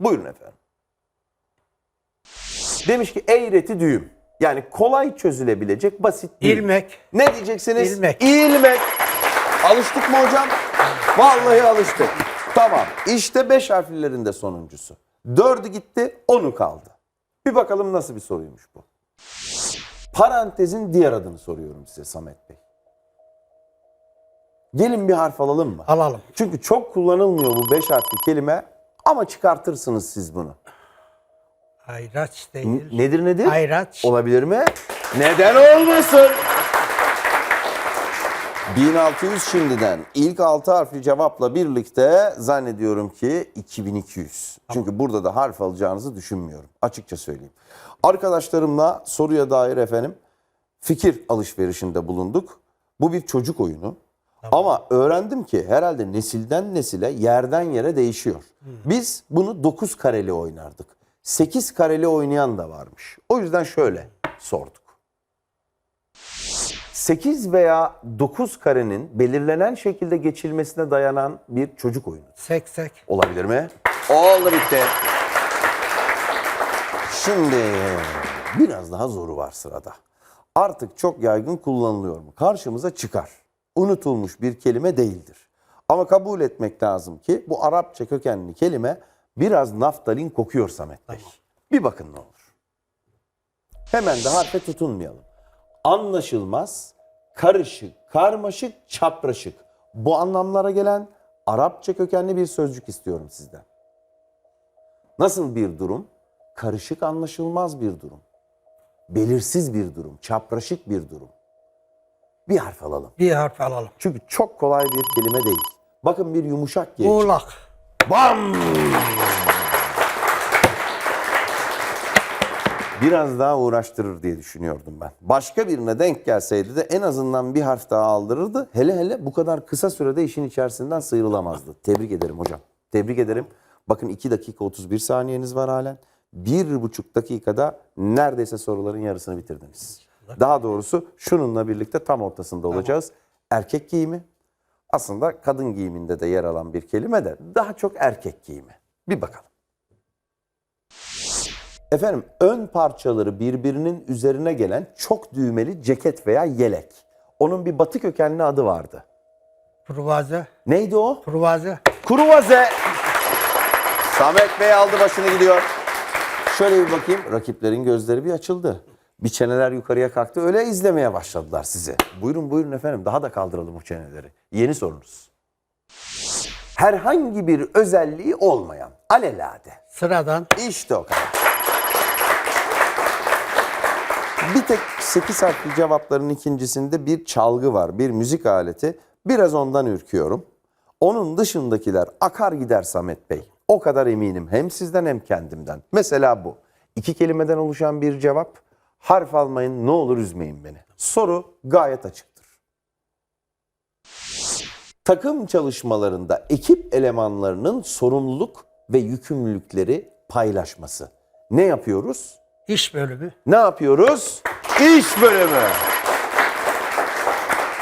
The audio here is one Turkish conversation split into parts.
Buyurun efendim. Demiş ki eğreti düğüm. Yani kolay çözülebilecek basit düğüm. İlmek. Ne diyeceksiniz? İlmek. İlmek. Alıştık mı hocam? Vallahi alıştık. Tamam. İşte beş harflilerin de sonuncusu. Dördü gitti, onu kaldı. Bir bakalım nasıl bir soruymuş bu. Parantezin diğer adını soruyorum size Samet Bey. Gelin bir harf alalım mı? Alalım. Çünkü çok kullanılmıyor bu beş harfli kelime ama çıkartırsınız siz bunu. Ayraç N- değil. Nedir nedir? Ayraç. Olabilir mi? Neden olmasın? 1600 şimdiden ilk 6 harfli cevapla birlikte zannediyorum ki 2200. Çünkü burada da harf alacağınızı düşünmüyorum. Açıkça söyleyeyim. Arkadaşlarımla soruya dair efendim fikir alışverişinde bulunduk. Bu bir çocuk oyunu. Ama öğrendim ki herhalde nesilden nesile yerden yere değişiyor. Biz bunu 9 kareli oynardık. 8 kareli oynayan da varmış. O yüzden şöyle sorduk. 8 veya 9 karenin belirlenen şekilde geçilmesine dayanan bir çocuk oyunu. Sek sek. Olabilir mi? Oldu bitti. Şimdi biraz daha zoru var sırada. Artık çok yaygın kullanılıyor mu? Karşımıza çıkar. Unutulmuş bir kelime değildir. Ama kabul etmek lazım ki bu Arapça kökenli kelime biraz naftalin kokuyor Samet Bey. Bir bakın ne olur. Hemen de harfe tutunmayalım. Anlaşılmaz, karışık, karmaşık, çapraşık. Bu anlamlara gelen Arapça kökenli bir sözcük istiyorum sizden. Nasıl bir durum? Karışık anlaşılmaz bir durum. Belirsiz bir durum, çapraşık bir durum. Bir harf alalım. Bir harf alalım. Çünkü çok kolay bir kelime değil. Bakın bir yumuşak G. Muğlak. Bam! Biraz daha uğraştırır diye düşünüyordum ben. Başka birine denk gelseydi de en azından bir harf daha aldırırdı. Hele hele bu kadar kısa sürede işin içerisinden sıyrılamazdı. Tebrik ederim hocam. Tebrik ederim. Bakın 2 dakika 31 saniyeniz var halen. Bir buçuk dakikada neredeyse soruların yarısını bitirdiniz. Daha doğrusu şununla birlikte tam ortasında olacağız. Erkek giyimi, aslında kadın giyiminde de yer alan bir kelime de daha çok erkek giyimi. Bir bakalım. Efendim ön parçaları birbirinin üzerine gelen çok düğmeli ceket veya yelek. Onun bir batı kökenli adı vardı. Pruvaze. Neydi o? Pruvaze. Kuruvaze. Samet Bey aldı başını gidiyor. Şöyle bir bakayım. Rakiplerin gözleri bir açıldı. Bir çeneler yukarıya kalktı. Öyle izlemeye başladılar sizi. Buyurun buyurun efendim. Daha da kaldıralım o çeneleri. Yeni sorunuz. Herhangi bir özelliği olmayan. Alelade. Sıradan. İşte o kadar. Bir tek 8 harfli cevapların ikincisinde bir çalgı var, bir müzik aleti. Biraz ondan ürküyorum. Onun dışındakiler akar gider Samet Bey. O kadar eminim hem sizden hem kendimden. Mesela bu. İki kelimeden oluşan bir cevap. Harf almayın ne olur üzmeyin beni. Soru gayet açıktır. Takım çalışmalarında ekip elemanlarının sorumluluk ve yükümlülükleri paylaşması. Ne yapıyoruz? iş bölümü. Ne yapıyoruz? İş bölümü.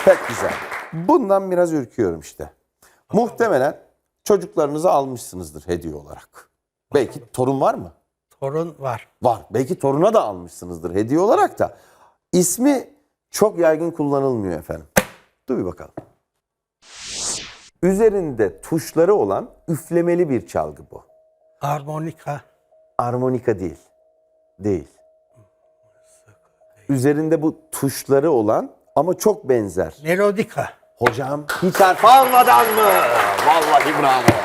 Pek güzel. Bundan biraz ürküyorum işte. Muhtemelen çocuklarınızı almışsınızdır hediye olarak. Belki torun var mı? Torun var. Var. Belki toruna da almışsınızdır hediye olarak da. İsmi çok yaygın kullanılmıyor efendim. Dur bir bakalım. Üzerinde tuşları olan üflemeli bir çalgı bu. Harmonika. Armonika değil. Değil. Üzerinde bu tuşları olan ama çok benzer. Melodika. Hocam hiç harf almadan mı? Vallahi bravo.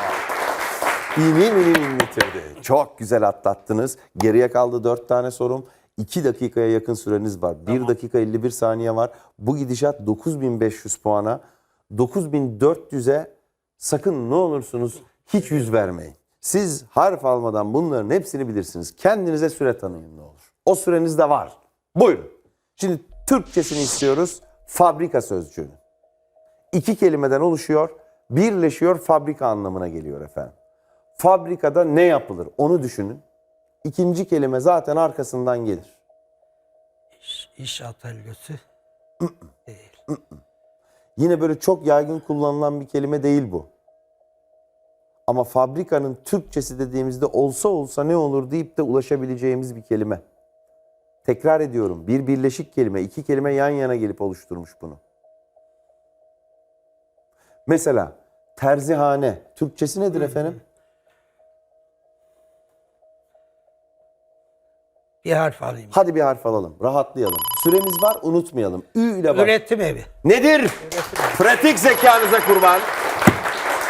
İnin inin inletirdi. Çok güzel atlattınız. Geriye kaldı dört tane sorum. 2 dakikaya yakın süreniz var. 1 dakika 51 saniye var. Bu gidişat 9500 puana. 9400'e sakın ne olursunuz hiç yüz vermeyin. Siz harf almadan bunların hepsini bilirsiniz. Kendinize süre tanıyın ne olur. O süreniz de var. Buyurun. Şimdi Türkçesini istiyoruz. Fabrika sözcüğünü iki kelimeden oluşuyor, birleşiyor, fabrika anlamına geliyor efendim. Fabrikada ne yapılır onu düşünün. İkinci kelime zaten arkasından gelir. İş, iş atölyesi. değil. Yine böyle çok yaygın kullanılan bir kelime değil bu. Ama fabrikanın Türkçesi dediğimizde olsa olsa ne olur deyip de ulaşabileceğimiz bir kelime. Tekrar ediyorum. Bir birleşik kelime, iki kelime yan yana gelip oluşturmuş bunu. Mesela terzihane. Türkçesi nedir efendim? Bir harf alayım. Hadi bir harf alalım. Rahatlayalım. Süremiz var unutmayalım. Ü ile bak. Üretim evi. Nedir? Pratik zekanıza kurban.